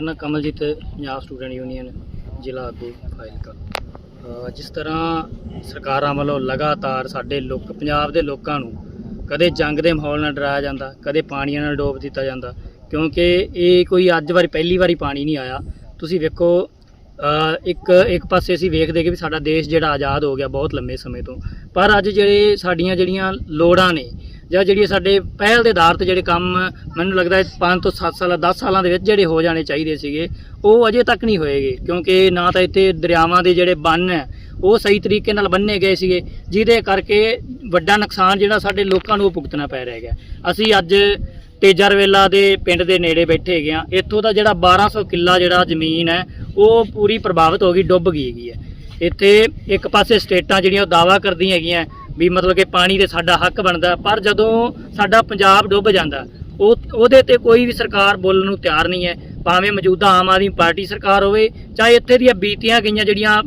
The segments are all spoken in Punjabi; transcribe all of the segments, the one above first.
ਮੇਰਾ ਨਾਮ ਕਮਲਜੀਤ ਪੰਜਾਬ ਸਟੂਡੈਂਟ ਯੂਨੀਅਨ ਜ਼ਿਲ੍ਹਾ ਆਗੂ ਫਾਜ਼ਿਲਕਾ ਜਿਸ ਤਰ੍ਹਾਂ ਸਰਕਾਰਾਂ ਵੱਲੋਂ ਲਗਾਤਾਰ ਸਾਡੇ ਲੋਕ, ਪੰਜਾਬ ਦੇ ਲੋਕਾਂ ਨੂੰ ਕਦੇ ਜੰਗ ਦੇ ਮਾਹੌਲ ਨਾਲ ਡਰਾਇਆ ਜਾਂਦਾ, ਕਦੇ ਪਾਣੀਆਂ ਨਾਲ ਡੋਬ ਦਿੱਤਾ ਜਾਂਦਾ, ਕਿਉਂਕਿ ਇਹ ਕੋਈ ਅੱਜ ਵਾਰੀ, ਪਹਿਲੀ ਵਾਰੀ ਪਾਣੀ ਨਹੀਂ ਆਇਆ। ਤੁਸੀਂ ਵੇਖੋ ਇੱਕ ਇੱਕ ਪਾਸੇ ਅਸੀਂ ਵੇਖਦੇ ਕਿ ਵੀ ਸਾਡਾ ਦੇਸ਼ ਜਿਹੜਾ ਆਜ਼ਾਦ ਹੋ ਗਿਆ ਬਹੁਤ ਲੰਮੇ ਸਮੇਂ ਤੋਂ। ਪਰ ਅੱਜ ਜਿਹੜੇ ਸਾਡੀਆਂ ਜਿਹੜੀਆਂ ਲੋੜਾਂ ਨੇ ਜਾਂ ਜਿਹੜੀ ਸਾਡੇ ਪਹਿਲ ਦੇ ਆਧਾਰ ਤੇ ਜਿਹੜੇ ਕੰਮ ਮੈਨੂੰ ਲੱਗਦਾ ਹੈ 5 ਤੋਂ 7 ਸਾਲਾਂ 10 ਸਾਲਾਂ ਦੇ ਵਿੱਚ ਜਿਹੜੇ ਹੋ ਜਾਣੇ ਚਾਹੀਦੇ ਸੀਗੇ, ਉਹ ਅਜੇ ਤੱਕ ਨਹੀਂ ਹੋਏਗੇ, ਕਿਉਂਕਿ ਨਾ ਤਾਂ ਇੱਥੇ ਦਰਿਆਵਾਂ ਦੇ ਜਿਹੜੇ ਬੰਨ ਹੈ, ਉਹ ਸਹੀ ਤਰੀਕੇ ਨਾਲ ਬੰਨੇ ਗਏ ਸੀਗੇ, ਜਿਹਦੇ ਕਰਕੇ ਵੱਡਾ ਨੁਕਸਾਨ ਜਿਹੜਾ ਸਾਡੇ ਲੋਕਾਂ ਨੂੰ ਉਹ ਭੁਗਤਣਾ ਪੈ ਰਿਹਾ ਹੈਗਾ। ਅਸੀਂ ਅੱਜ ਤੇਜਰਵੇਲਾ ਦੇ ਪਿੰਡ ਦੇ ਨੇੜੇ ਬੈਠੇ ਹੈਗੇ ਆ ਇੱਥੋਂ ਦਾ ਜਿਹੜਾ 1200 ਕਿੱਲਾ ਜਿਹੜਾ ਜ਼ਮੀਨ ਹੈ, ਉਹ ਪੂਰੀ ਪ੍ਰਭਾਵਿਤ ਹੋ ਗਈ, ਡੁੱਬ ਗਈ ਹੈਗੀ ਹੈ। ਇੱਥੇ ਇੱਕ ਪਾਸੇ ਸਟੇਟਾਂ ਜਿਹੜੀਆਂ ਉਹ ਦਾਵਾ ਕਰਦੀਆਂ ਹੈਗੀਆਂ ਵੀ ਮਤਲਬ ਕਿ ਪਾਣੀ ਦੇ ਸਾਡਾ ਹੱਕ ਬਣਦਾ, ਪਰ ਜਦੋਂ ਸਾਡਾ ਪੰਜਾਬ ਡੁੱਬ ਜਾਂਦਾ, ਉਹ, ਉਹਦੇ ਤੇ ਕੋਈ ਵੀ ਸਰਕਾਰ ਬੋਲਣ ਨੂੰ ਤਿਆਰ ਨਹੀਂ ਹੈ। ਭਾਵੇਂ ਮੌਜੂਦਾ ਆਮ ਆਦਮੀ ਪਾਰਟੀ ਸਰਕਾਰ ਹੋਵੇ, ਚਾਹੇ ਇੱਥੇ ਦੀਆਂ ਬੀਤੀਆਂ ਗਈਆਂ ਜਿਹੜੀਆਂ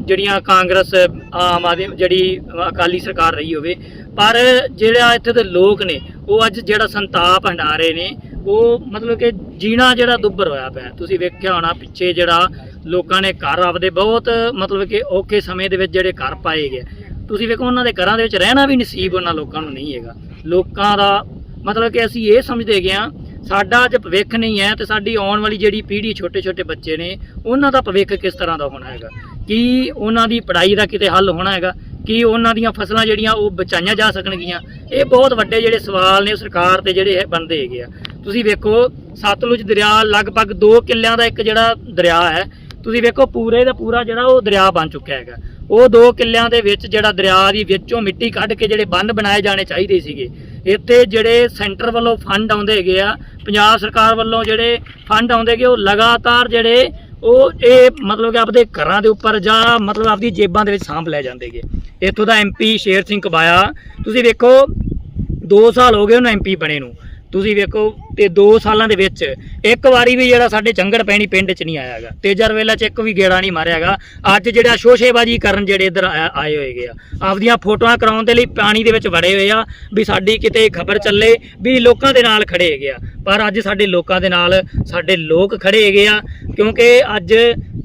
ਜਿਹੜੀਆਂ ਕਾਂਗਰਸ, ਆਮ ਆਦਮੀ, ਜਿਹੜੀ ਅਕਾਲੀ ਸਰਕਾਰ ਰਹੀ ਹੋਵੇ, ਪਰ ਜਿਹੜਾ ਇੱਥੇ ਦੇ ਲੋਕ ਨੇ, ਉਹ ਅੱਜ ਜਿਹੜਾ ਸੰਤਾਪ ਹੰਡਾ ਰਹੇ ਨੇ, ਉਹ ਮਤਲਬ ਕਿ ਜੀਣਾ ਜਿਹੜਾ ਦੁੱਬਰ ਹੋਇਆ ਪਿਆ। ਤੁਸੀਂ ਵੇਖਿਆ ਹੋਣਾ ਪਿੱਛੇ ਜਿਹੜਾ ਲੋਕਾਂ ਨੇ ਘਰ ਆਪਦੇ ਬਹੁਤ ਮਤਲਬ ਕਿ ਔਖੇ ਸਮੇਂ ਦੇ ਵਿੱਚ ਜਿਹੜੇ ਘਰ ਪਾਏ ਗਏ। ਤੁਸੀਂ ਵੇਖੋ ਉਹਨਾਂ ਦੇ ਘਰਾਂ ਦੇ ਵਿੱਚ ਰਹਿਣਾ ਵੀ ਨਸੀਬ ਉਹਨਾਂ ਲੋਕਾਂ ਨੂੰ ਨਹੀਂ ਹੈਗਾ। ਲੋਕਾਂ ਦਾ ਮਤਲਬ ਕਿ ਅਸੀਂ ਇਹ ਸਮਝਦੇ ਗਏ ਹਾਂ, ਸਾਡਾ ਅੱਜ ਭਵਿੱਖ ਨਹੀਂ ਹੈ ਤੇ ਸਾਡੀ ਆਉਣ ਵਾਲੀ ਜਿਹੜੀ ਪੀੜ੍ਹੀ ਛੋਟੇ ਛੋਟੇ ਬੱਚੇ ਨੇ, ਉਹਨਾਂ ਦਾ ਭਵਿੱਖ ਕਿਸ ਤਰ੍ਹਾਂ ਦਾ ਹੋਣਾ ਹੈਗਾ? ਕੀ ਉਹਨਾਂ ਦੀ ਪੜ੍ਹਾਈ ਦਾ ਕਿਤੇ ਹੱਲ ਹੋਣਾ ਹੈਗਾ? ਕੀ ਉਹਨਾਂ ਦੀਆਂ ਫਸਲਾਂ ਜਿਹੜੀਆਂ ਉਹ ਬਚਾਈਆਂ ਜਾ ਸਕਣਗੀਆਂ? ਇਹ ਬਹੁਤ ਵੱਡੇ ਜਿਹੜੇ ਸਵਾਲ ਨੇ ਸਰਕਾਰ ਤੇ ਜਿਹੜੇ ਇਹ ਬਣਦੇ ਹੈਗੇ ਆ। ਤੁਸੀਂ ਵੇਖੋ, ਸਤਲੁਜ ਦਰਿਆ ਲਗਭਗ 2 ਕਿੱਲਿਆਂ ਦਾ ਇੱਕ ਜਿਹੜਾ ਦਰਿਆ ਹੈ, ਤੁਸੀਂ ਵੇਖੋ ਪੂਰੇ ਦਾ ਪੂਰਾ ਜਿਹੜਾ ਉਹ ਦਰਿਆ ਬਣ ਚੁੱਕਿਆ ਹੈਗਾ। ਉਹ ਦੋ ਕਿੱਲਿਆਂ ਦੇ ਵਿੱਚ ਜਿਹੜਾ ਦਰਿਆ ਦੀ ਵਿੱਚੋਂ ਮਿੱਟੀ ਕੱਢ ਕੇ ਜਿਹੜੇ ਬੰਨ ਬਣਾਏ ਜਾਣੇ ਚਾਹੀਦੇ ਸੀਗੇ। ਇੱਥੇ ਜਿਹੜੇ ਸੈਂਟਰ ਵੱਲੋਂ ਫੰਡ ਆਉਂਦੇ ਹੈਗੇ ਆ, ਪੰਜਾਬ ਸਰਕਾਰ ਵੱਲੋਂ ਜਿਹੜੇ ਫੰਡ ਆਉਂਦੇ ਹੈਗੇ, ਉਹ ਲਗਾਤਾਰ ਜਿਹੜੇ ਉਹ ਇਹ ਮਤਲਬ ਕਿ ਆਪਦੇ ਘਰਾਂ ਦੇ ਉੱਪਰ ਜਾਂ ਮਤਲਬ ਆਪਦੀ ਜੇਬਾਂ ਦੇ ਵਿੱਚ ਸਾਂਭ ਲੈ ਜਾਂਦੇਗੇ ਇੱਥੋਂ ਦਾ ਐਮਪੀ ਸ਼ੇਰ ਸਿੰਘ ਕਬਾਇਆ, ਤੁਸੀਂ ਵੇਖੋ 2 ਸਾਲ ਹੋ ਗਏ ਉਹਨੂੰ ਐਮਪੀ ਬਣੇ ਨੂੰ। ਤੁਸੀਂ ਵੇਖੋ ਤੇ 2 ਸਾਲਾਂ ਦੇ ਵਿੱਚ ਇੱਕ ਵਾਰੀ ਵੀ ਜਿਹੜਾ ਸਾਡੇ ਚੰਗੜ ਪੈਣੀ ਪਿੰਡ 'ਚ ਨਹੀਂ ਆਇਆਗਾ ਤੇਜਰ ਵੇਲਾ 'ਚ ਇੱਕ ਵੀ ਗੇੜਾ ਨਹੀਂ ਮਾਰਿਆਗਾ ਅੱਜ ਜਿਹੜਾ ਸ਼ੋਸ਼ੇਬਾਜੀ ਕਰਨ ਜਿਹੜੇ ਇੱਧਰ ਆਏ ਆਏ ਹੋਏਗੇ ਆ। ਆਪਦੀਆਂ ਫੋਟੋਆਂ ਕਰਾਉਣ ਦੇ ਲਈ ਪਾਣੀ ਦੇ ਵਿੱਚ ਵੜੇ ਹੋਏ ਆ ਵੀ ਸਾਡੀ ਕਿਤੇ ਖਬਰ ਚੱਲੇ ਵੀ ਲੋਕਾਂ ਦੇ ਨਾਲ ਖੜੇ ਹੈਗੇ ਆ। ਪਰ ਅੱਜ ਸਾਡੇ ਲੋਕਾਂ ਦੇ ਨਾਲ ਸਾਡੇ ਲੋਕ ਖੜੇ ਹੈਗੇ ਆ, ਕਿਉਂਕਿ ਅੱਜ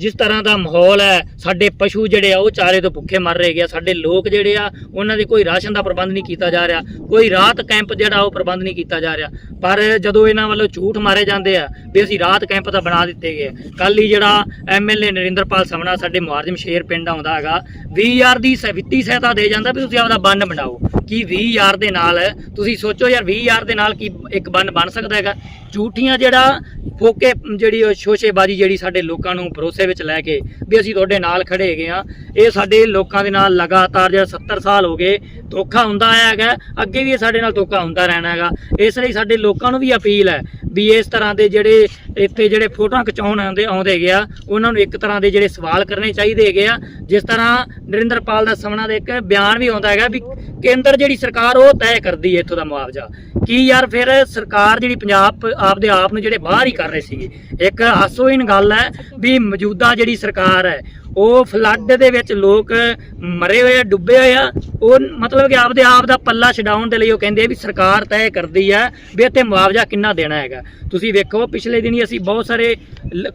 ਜਿਸ ਤਰ੍ਹਾਂ ਦਾ ਮਾਹੌਲ ਹੈ, ਸਾਡੇ ਪਸ਼ੂ ਜਿਹੜੇ ਆ, ਉਹ ਚਾਰੇ ਤੋਂ ਭੁੱਖੇ ਮਰ ਰਹੇ ਹੈਗੇ ਸਾਡੇ ਲੋਕ ਜਿਹੜੇ ਆ, ਉਹਨਾਂ ਦੇ ਕੋਈ ਰਾਸ਼ਨ ਦਾ ਪ੍ਰਬੰਧ ਨਹੀਂ ਕੀਤਾ ਜਾ ਰਿਹਾ। ਕੋਈ ਰਾਤ ਕੈਂਪ ਜਿਹੜਾ, ਉਹ ਪ੍ਰਬੰਧ ਨਹੀਂ ਕੀਤਾ ਜਾ ਰਿਹਾ। ਪਰ ਜਦੋਂ ਇਹਨਾਂ ਵੱਲੋਂ ਝੂਠ ਮਾਰੇ ਜਾਂਦੇ ਆ, ਵੀ ਅਸੀਂ ਰਾਤ ਕੈਂਪ ਤਾਂ ਬਣਾ ਦਿੱਤੇ ਗਏ ਕੱਲ ਹੀ ਜਿਹੜਾ ਐਮਐਲਏ ਨਰਿੰਦਰਪਾਲ ਸਮਣਾ ਸਾਡੇ ਮੁਹਾਰਜਮ ਸ਼ੇਰ ਪਿੰਡ ਆਉਂਦਾ ਹੈਗਾ 20000 ਦੀ ਸ- ਵਿੱਤੀ ਸਹਾਇਤਾ ਦੇ ਜਾਂਦਾ ਵੀ ਤੁਸੀਂ ਆਪਦਾ ਬੰਨ ਬਣਾਓ। ਕੀ 20000 ਦੇ ਨਾਲ, ਤੁਸੀਂ ਸੋਚੋ ਯਾਰ 20000 ਦੇ ਨਾਲ ਕੀ ਇੱਕ ਬੰਨ ਬਣ ਸਕਦਾ ਹੈਗਾ? ਝੂਠੀਆਂ ਜਿਹੜਾ ਫੋਕੇ, ਜਿਹੜੀ ਉਹ ਸ਼ੋਸ਼ੇਬਾਜ਼ੀ ਜਿਹੜੀ ਸਾਡੇ ਲੋਕਾਂ ਨੂੰ ਭਰੋਸੇ ਵਿੱਚ ਲੈ ਕੇ ਵੀ ਅਸੀਂ ਤੁਹਾਡੇ ਨਾਲ ਖੜੇ ਹੈਗੇ ਆ ਇਹ ਸਾਡੇ ਲੋਕਾਂ ਦੇ ਨਾਲ ਲਗਾਤਾਰ ਜਿਹੜਾ 70 ਸਾਲ ਹੋ ਗਏ ਧੋਖਾ ਹੁੰਦਾ ਆਇਆ ਹੈਗਾ, ਅੱਗੇ ਵੀ ਇਹ ਸਾਡੇ ਨਾਲ ਧੋਖਾ ਹੁੰਦਾ ਰਹਿਣਾ ਹੈਗਾ। ਇਸ ਲਈ ਸਾਡੇ ਲੋਕਾਂ ਨੂੰ ਵੀ ਅਪੀਲ ਹੈ ਵੀ ਇਸ ਤਰ੍ਹਾਂ ਦੇ ਜਿਹੜੇ ਇੱਥੇ ਜਿਹੜੇ ਫੋਟੋਆਂ ਖਿਚਾਉਣ ਆਉਂਦੇ ਆਉਂਦੇ ਹੈਗੇ ਆ, ਉਹਨਾਂ ਨੂੰ ਇੱਕ ਤਰ੍ਹਾਂ ਦੇ ਜਿਹੜੇ ਸਵਾਲ ਕਰਨੇ ਚਾਹੀਦੇ ਹੈਗੇ ਆ। ਜਿਸ ਤਰ੍ਹਾਂ ਨਰਿੰਦਰਪਾਲ ਦਾ ਸਮਣਾ ਦੇ ਇੱਕ ਬਿਆਨ ਵੀ ਆਉਂਦਾ ਹੈਗਾ ਵੀ ਕੇਂਦਰ ਜਿਹੜੀ ਸਰਕਾਰ ਉਹ ਤੈਅ ਕਰਦੀ ਹੈ ਇੱਥੋਂ ਦਾ ਮੁਆਵਜ਼ਾ। ਕੀ ਯਾਰ ਫਿਰ ਸਰਕਾਰ ਜਿਹੜੀ ਪੰਜਾਬ ਆਪਦੇ ਆਪ ਨੂੰ ਜਿਹੜੇ ਬਾਹਰ ਹੀ ਕਰ ਰਹੇ ਸੀਗੇ। ਇੱਕ ਹਾਸੋਹੀਨ ਗੱਲ ਹੈ ਵੀ ਮੌਜੂਦਾ ਜਿਹੜੀ ਸਰਕਾਰ ਹੈ, ਉਹ ਫਲੱਡ ਦੇ ਵਿੱਚ ਲੋਕ ਮਰੇ ਹੋਏ ਆ, ਡੁੱਬੇ ਹੋਏ ਆ। ਉਹ ਮਤਲਬ ਕਿ ਆਪਦੇ ਆਪ ਦਾ ਪੱਲਾ ਛਡਾਉਣ ਦੇ ਲਈ ਉਹ ਕਹਿੰਦੇ ਵੀ ਸਰਕਾਰ ਤੈਅ ਕਰਦੀ ਹੈ ਵੀ ਇੱਥੇ ਮੁਆਵਜ਼ਾ ਕਿੰਨਾ ਦੇਣਾ ਹੈਗਾ। ਤੁਸੀਂ ਵੇਖੋ, ਪਿਛਲੇ ਦਿਨੀ ਅਸੀਂ ਬਹੁਤ ਸਾਰੇ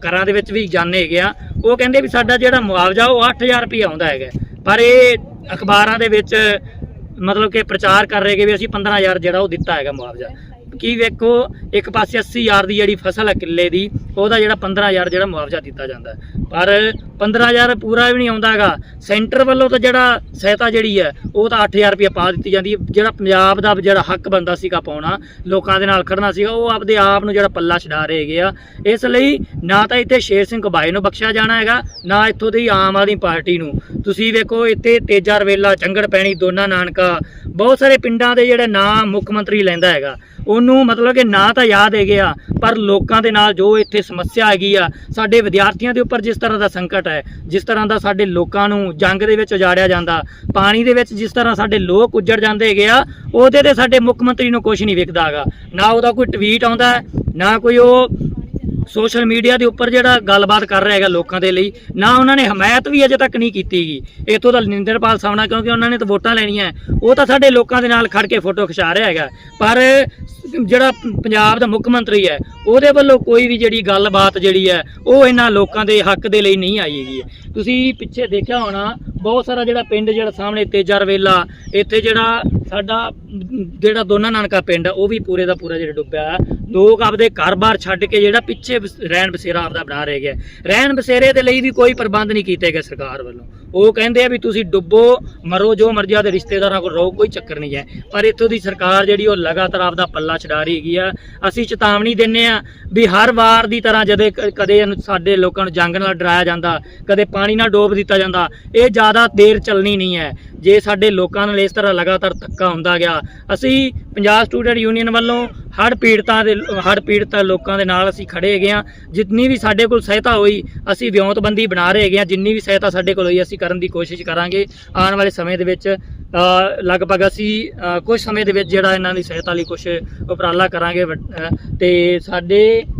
ਘਰਾਂ ਦੇ ਵਿੱਚ ਵੀ ਜਾਣੇ ਹੈਗੇ ਆ। ਉਹ ਕਹਿੰਦੇ ਵੀ ਸਾਡਾ ਜਿਹੜਾ ਮੁਆਵਜ਼ਾ, ਉਹ 8000 ਰੁਪਏ ਆਉਂਦਾ ਹੈਗਾ। ਪਰ ਇਹ ਅਖਬਾਰਾਂ ਦੇ ਵਿੱਚ ਮਤਲਬ ਕਿ ਪ੍ਰਚਾਰ ਕਰ ਰਹੇ ਕਿ ਵੀ ਅਸੀਂ 15000 ਜਿਹੜਾ ਉਹ ਦਿੱਤਾ ਹੈਗਾ ਮੁਆਵਜ਼ਾ। ਕੀ ਵੇਖੋ, ਇੱਕ ਪਾਸੇ 80000 ਦੀ ਜਿਹੜੀ ਫਸਲ ਹੈ ਕਿੱਲੇ ਦੀ, ਉਹਦਾ ਜਿਹੜਾ 15000 ਜਿਹੜਾ ਮੁਆਵਜ਼ਾ ਦਿੱਤਾ ਜਾਂਦਾ ਹੈ। ਪਰ 15000 ਪੂਰਾ ਵੀ ਨਹੀਂ ਆਉਂਦਾ ਹੈਗਾ। ਸੈਂਟਰ ਵੱਲੋਂ ਤਾਂ ਜਿਹੜਾ ਸਹਾਇਤਾ ਜਿਹੜੀ ਹੈ, ਉਹ ਤਾਂ 8000 ਰੁਪਏ ਪਾ ਦਿੱਤੀ ਜਾਂਦੀ ਹੈ। ਜਿਹੜਾ ਪੰਜਾਬ ਦਾ ਜਿਹੜਾ ਹੱਕ ਬੰਦਾ ਸੀਗਾ ਪਾਉਣਾ, ਲੋਕਾਂ ਦੇ ਨਾਲ ਖੜਨਾ ਸੀਗਾ, ਉਹ ਆਪਦੇ ਆਪ ਨੂੰ ਜਿਹੜਾ ਪੱਲਾ ਛਡਾ ਰਹੇ ਹੈਗੇ ਆ। ਇਸ ਲਈ ਨਾ ਤਾਂ ਇੱਥੇ ਸ਼ੇਰ ਸਿੰਘ ਘਬਾਏ ਨੂੰ ਬਖਸ਼ਿਆ ਜਾਣਾ ਹੈਗਾ, ਨਾ ਇੱਥੋਂ ਦੀ ਆਮ ਆਦਮੀ ਪਾਰਟੀ ਨੂੰ। ਤੁਸੀਂ ਵੇਖੋ, ਇੱਥੇ ਤੇਜਾ ਰਵੇਲਾ, ਚੰਗੜ ਪੈਣੀ, ਦੋਨਾ ਨਾਨਕਾ ਬਹੁਤ ਸਾਰੇ ਪਿੰਡਾਂ ਦੇ ਜਿਹੜਾ ਨਾਂ ਮੁੱਖ ਮੰਤਰੀ ਲੈਂਦਾ ਹੈਗਾ, ਉਹਨੂੰ ਮਤਲਬ ਕਿ ਨਾਂ ਤਾਂ ਯਾਦ ਹੈਗੇ ਆ, ਪਰ ਲੋਕਾਂ ਦੇ ਨਾਲ ਜੋ ਇੱਥੇ ਸਮੱਸਿਆ ਹੈਗੀ ਆ, ਸਾਡੇ ਵਿਦਿਆਰਥੀਆਂ ਦੇ ਉੱਪਰ ਜਿਸ ਤਰ੍ਹਾਂ ਦਾ ਸੰਕਟ ਹੈ, ਜਿਸ ਤਰ੍ਹਾਂ ਦਾ ਸਾਡੇ ਲੋਕਾਂ ਨੂੰ ਜੰਗ ਦੇ ਵਿੱਚ ਉਜਾੜਿਆ ਜਾਂਦਾ, ਪਾਣੀ ਦੇ ਵਿੱਚ ਜਿਸ ਤਰ੍ਹਾਂ ਸਾਡੇ ਲੋਕ ਉੱਜੜ ਜਾਂਦੇ ਹੈਗੇ ਆ, ਉਹਦੇ ਤੇ ਸਾਡੇ ਮੁੱਖ ਮੰਤਰੀ ਨੂੰ ਕੁਝ ਨਹੀਂ ਵਿਕਦਾ ਹੈਗਾ। ਨਾ ਉਹਦਾ ਕੋਈ ਟਵੀਟ ਆਉਂਦਾ, ਨਾ ਕੋਈ ਉਹ ਸੋਸ਼ਲ ਮੀਡੀਆ ਦੇ ਉੱਪਰ ਜਿਹੜਾ ਗੱਲਬਾਤ ਕਰ ਰਿਹਾ ਹੈਗਾ ਲੋਕਾਂ ਦੇ ਲਈ, ਨਾ ਉਹਨਾਂ ਨੇ ਹਮਾਇਤ ਵੀ ਅਜੇ ਤੱਕ ਨਹੀਂ ਕੀਤੀਗੀ ਇੱਥੋਂ ਦਾ ਨਿੰਦਰਪਾਲ ਸਾਹਮਣਾ, ਕਿਉਂਕਿ ਉਹਨਾਂ ਨੇ ਤਾਂ ਵੋਟਾਂ ਲੈਣੀਆਂ ਉਹ ਤਾਂ ਸਾਡੇ ਲੋਕਾਂ ਦੇ ਨਾਲ ਖੜ ਕੇ ਫੋਟੋ ਖਿਚਾ ਰਿਹਾ ਹੈਗਾ। ਪਰ ਜਿਹੜਾ ਪੰਜਾਬ ਦਾ ਮੁੱਖ ਮੰਤਰੀ ਹੈ, ਉਹਦੇ ਵੱਲੋਂ ਕੋਈ ਵੀ ਜਿਹੜੀ ਗੱਲਬਾਤ ਜਿਹੜੀ ਹੈ, ਉਹ ਇਹਨਾਂ ਲੋਕਾਂ ਦੇ ਹੱਕ ਦੇ ਲਈ ਨਹੀਂ ਆਈ ਹੈਗੀ। ਤੁਸੀਂ ਪਿੱਛੇ ਦੇਖਿਆ ਹੋਣਾ, ਬਹੁਤ ਸਾਰਾ ਜਿਹੜਾ ਪਿੰਡ ਜਿਹੜਾ ਸਾਹਮਣੇ ਤੇਜਾ ਰਵੇਲਾ, ਇੱਥੇ ਜਿਹੜਾ ਸਾਡਾ ਜਿਹੜਾ ਦੋਨਾਂ ਨਾਨਕਾ ਪਿੰਡ ਹੈ ਉਹ ਵੀ ਪੂਰੇ ਦਾ ਪੂਰਾ ਜਿਹੜਾ ਡੁੱਬਿਆ ਲੋਕ ਆਪਦੇ ਘਰ-ਬਾਰ ਛੱਡ ਕੇ ਜਿਹੜਾ ਪਿੱਛੇ ਰਹਿਣ ਬਸੇਰਾ ਆਪਦਾ ਬਣਾ ਰਹੇ ਗਏ ਰਹਿਣ ਬਸੇਰੇ ਦੇ ਲਈ ਵੀ ਕੋਈ ਪ੍ਰਬੰਧ ਨਹੀਂ ਕੀਤੇ ਗਏ ਸਰਕਾਰ ਵੱਲੋਂ। ਉਹ ਕਹਿੰਦੇ ਆ ਵੀ ਤੁਸੀਂ ਡੁੱਬੋ, ਮਰੋ ਜੋ ਮਰਜ਼ੀ ਦੇ ਰਿਸ਼ਤੇਦਾਰਾਂ ਕੋਲ ਰਹੋ, ਕੋਈ ਚੱਕਰ ਨਹੀਂ ਹੈ। ਪਰ ਇੱਥੋਂ ਦੀ ਸਰਕਾਰ ਜਿਹੜੀ ਉਹ ਲਗਾਤਾਰ ਆਪਦਾ ਪੱਲਾ ਛਡਾ ਰਹੀ ਹੈਗੀ ਆ। ਅਸੀਂ ਚੇਤਾਵਨੀ ਦਿੰਨੇ ਆ ਵੀ ਹਰ ਵਾਰ ਦੀ ਤਰ੍ਹਾਂ ਜਦੇ ਕ- ਕਦੇ ਸਾਡੇ ਲੋਕਾਂ ਨੂੰ ਜੰਗ ਨਾਲ ਡਰਾਇਆ ਜਾਂਦਾ, ਕਦੇ ਪਾਣੀ ਨਾਲ ਡੋਬ ਦਿੱਤਾ ਜਾਂਦਾ, ਇਹ ਜ਼ਿਆਦਾ ਦੇਰ ਚੱਲਣੀ ਨਹੀਂ ਹੈ। ਜੇ ਸਾਡੇ ਲੋਕਾਂ ਨਾਲ ਇਸ ਤਰ੍ਹਾਂ ਲਗਾਤਾਰ ਧੱਕਾ ਹੁੰਦਾ ਗਿਆ ਅਸੀਂ ਪੰਜਾਬ ਸਟੂਡੈਂਟ ਯੂਨੀਅਨ ਵੱਲੋਂ ਹੜ੍ਹ ਪੀੜਤਾਂ ਦੇ ਹੜ੍ਹ ਪੀੜਤ ਲੋਕਾਂ ਦੇ ਨਾਲ ਅਸੀਂ ਖੜੇ ਹੈਗੇ ਆ ਜਿੰਨੀ ਵੀ ਸਾਡੇ ਕੋਲ ਸਹਾਇਤਾ ਹੋਈ ਅਸੀਂ ਵਿਉਂਤਬੰਦੀ ਬਣਾ ਰਹੇ ਹੈਗੇ ਆ ਜਿੰਨੀ ਵੀ ਸਹਾਇਤਾ ਸਾਡੇ ਕੋਲ ਹੋਈ ਅਸੀਂ ਕਰਨ ਦੀ ਕੋਸ਼ਿਸ਼ ਕਰਾਂਗੇ। ਆਉਣ ਵਾਲੇ ਸਮੇਂ ਦੇ ਵਿੱਚ ਲਗਭਗ ਅਸੀਂ ਅ, ਕੁਝ ਸਮੇਂ ਦੇ ਵਿੱਚ ਜਿਹੜਾ ਇਹਨਾਂ ਦੀ ਸਹਾਇਤਾ ਲਈ ਕੁਝ ਉਪਰਾਲਾ ਕਰਾਂਗੇ ਵੱਡ- ਅ, ਤੇ ਸਾਡੇ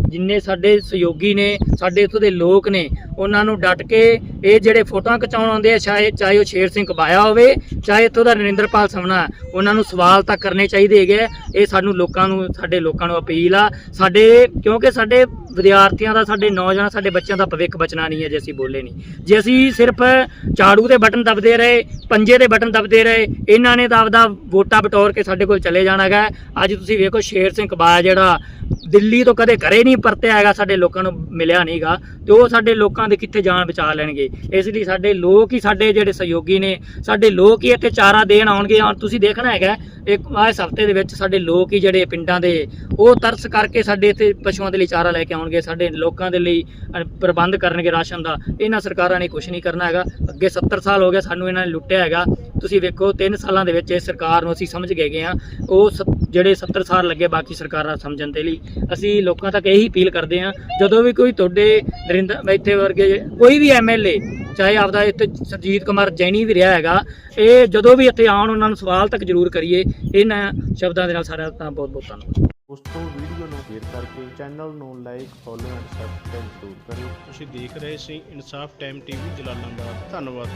ਜਿੰਨੇ ਸਾਡੇ ਸਹਿਯੋਗੀ ਨੇ, ਸਾਡੇ ਇੱਥੋਂ ਦੇ ਲੋਕ ਨੇ, ਉਹਨਾਂ ਨੂੰ ਡਟ ਕੇ ਇਹ ਜਿਹੜੇ ਫੋਟੋਆਂ ਖਿਚਾਉਣ ਆਉਂਦੇ ਆ, ਚਾਹੇ ਚਾਹੇ ਉਹ ਸ਼ੇਰ ਸਿੰਘ ਕਬਾਇਆ ਹੋਵੇ, ਚਾਹੇ ਇੱਥੋਂ ਦਾ ਨਰਿੰਦਰਪਾਲ ਸਮਣਾ ਉਹਨਾਂ ਨੂੰ ਸਵਾਲ ਤਾਂ ਕਰਨੇ ਚਾਹੀਦੇ ਹੈਗੇ ਆ। ਇਹ ਸਾਨੂੰ ਲੋਕਾਂ ਨੂੰ, ਸਾਡੇ ਲੋਕਾਂ ਨੂੰ ਅਪੀਲ ਆ। ਸਾਡੇ, ਕਿਉਂਕਿ ਸਾਡੇ ਵਿਦਿਆਰਥੀਆਂ ਦਾ, ਸਾਡੇ ਨੌਜਵਾਨ, ਸਾਡੇ ਬੱਚਿਆਂ ਦਾ ਭਵਿੱਖ ਬਚਣਾ ਨਹੀਂ ਹੈ, ਜੇ ਅਸੀਂ ਬੋਲੇ ਨਹੀਂ। ਜੇ ਅਸੀਂ ਸਿਰਫ ਝਾੜੂ ਦੇ ਬਟਨ ਦਬਦੇ ਰਹੇ, ਪੰਜੇ ਦੇ ਬਟਨ ਦਬਦੇ ਰਹੇ, ਇਹਨਾਂ ਨੇ ਤਾਂ ਆਪਦਾ ਵੋਟਾਂ ਬਟੋਰ ਕੇ ਸਾਡੇ ਕੋਲ ਚਲੇ ਜਾਣਾ ਹੈਗਾ। ਅੱਜ ਤੁਸੀਂ ਵੇਖੋ, ਸ਼ੇਰ ਸਿੰਘ ਕਬਾਇਆ ਜਿਹੜਾ ਦਿੱਲੀ ਤੋਂ ਕਦੇ ਘਰੇ ਨਹੀਂ ਪਰਤਿਆ ਹੈਗਾ, ਸਾਡੇ ਲੋਕਾਂ ਨੂੰ ਮਿਲਿਆ ਨਹੀਂਗਾ ਤੇ ਉਹ ਸਾਡੇ ਲੋਕਾਂ ਦੇ ਕਿੱਥੇ ਜਾਨ ਬਚਾ ਲੈਣਗੇ। ਇਸ ਲਈ ਸਾਡੇ ਲੋਕ ਹੀ ਸਾਡੇ ਜਿਹੜੇ ਸਹਿਯੋਗੀ ਨੇ, ਸਾਡੇ ਲੋਕ ਹੀ ਇੱਥੇ ਚਾਰਾ ਦੇਣ ਆਉਣਗੇ। ਔਰ ਤੁਸੀਂ ਦੇਖਣਾ ਹੈਗਾ, ਇੱਕ ਇਸ ਹਫ਼ਤੇ ਦੇ ਵਿੱਚ ਸਾਡੇ ਲੋਕ ਹੀ ਜਿਹੜੇ ਪਿੰਡਾਂ ਦੇ, ਉਹ ਤਰਸ ਕਰਕੇ ਸਾਡੇ ਇੱਥੇ ਪਸ਼ੂਆਂ ਦੇ ਲਈ ਚਾਰਾ ਲੈ ਕੇ ਆਉਣਗੇ, ਸਾਡੇ ਲੋਕਾਂ ਦੇ ਲਈ ਪ੍ਰਬੰਧ ਕਰਨਗੇ ਰਾਸ਼ਨ ਦਾ। ਇਹਨਾਂ ਸਰਕਾਰਾਂ ਨੇ ਕੁਝ ਨਹੀਂ ਕਰਨਾ ਹੈਗਾ। ਅੱਗੇ 70 ਸਾਲ ਹੋ ਗਿਆ ਸਾਨੂੰ ਇਹਨਾਂ ਨੇ ਲੁੱਟਿਆ ਹੈਗਾ। ਤੁਸੀਂ ਵੇਖੋ 3 ਸਾਲਾਂ ਦੇ ਵਿੱਚ ਇਸ ਸਰਕਾਰ ਨੂੰ ਅਸੀਂ ਸਮਝ ਗਏ ਗਏ ਆ ਉਹ ਸ- ਜਿਹੜੇ 70 ਸਾਲ ਲੱਗੇ ਬਾਕੀ ਸਰਕਾਰਾਂ ਸਮਝਣ ਦੇ ਲਈ ਅਸੀਂ ਲੋਕਾਂ ਤੱਕ ਇਹੀ ਅਪੀਲ ਕਰਦੇ ਆ ਜਦੋਂ ਵੀ ਕੋਈ ਤੁਹਾਡੇ ਨਰਿੰਦਰ ਇੱਥੇ ਵਰਗੇ ਕੋਈ ਵੀ ਐਮਐਲਏ ਚਾਹੇ ਆਪਦਾ ਇੱਥੇ ਸਰਜੀਤ ਕੁਮਾਰ ਜੈਣੀ ਵੀ ਰਿਹਾ ਹੈਗਾ ਇਹ ਜਦੋਂ ਵੀ ਇੱਥੇ ਆਉਣ ਉਹਨਾਂ ਨੂੰ ਸਵਾਲ ਤੱਕ ਜ਼ਰੂਰ ਕਰੀਏ। ਇਹਨਾਂ ਸ਼ਬਦਾਂ ਦੇ ਨਾਲ ਸਾਰਾ ਤਾਂ ਬਹੁਤ ਬਹੁਤ ਧੰਨਵਾਦ। ਉਸ ਤੋਂ ਵੀਡੀਓ ਨੂੰ ਸ਼ੇਅਰ ਕਰਕੇ ਚੈਨਲ ਨੂੰ ਲਾਈਕ ਫੋਲੋ ਐਂਡ ਸਬਸਕ੍ਰਾਈਬ ਜ਼ਰੂਰ ਕਰਿਓ। ਤੁਸੀਂ ਦੇਖ ਰਹੇ ਸੀ ਇਨਸਾਫ ਟਾਈਮ ਟੀਵੀ ਜਲਾਲਾਬਾਦ। ਧੰਨਵਾਦ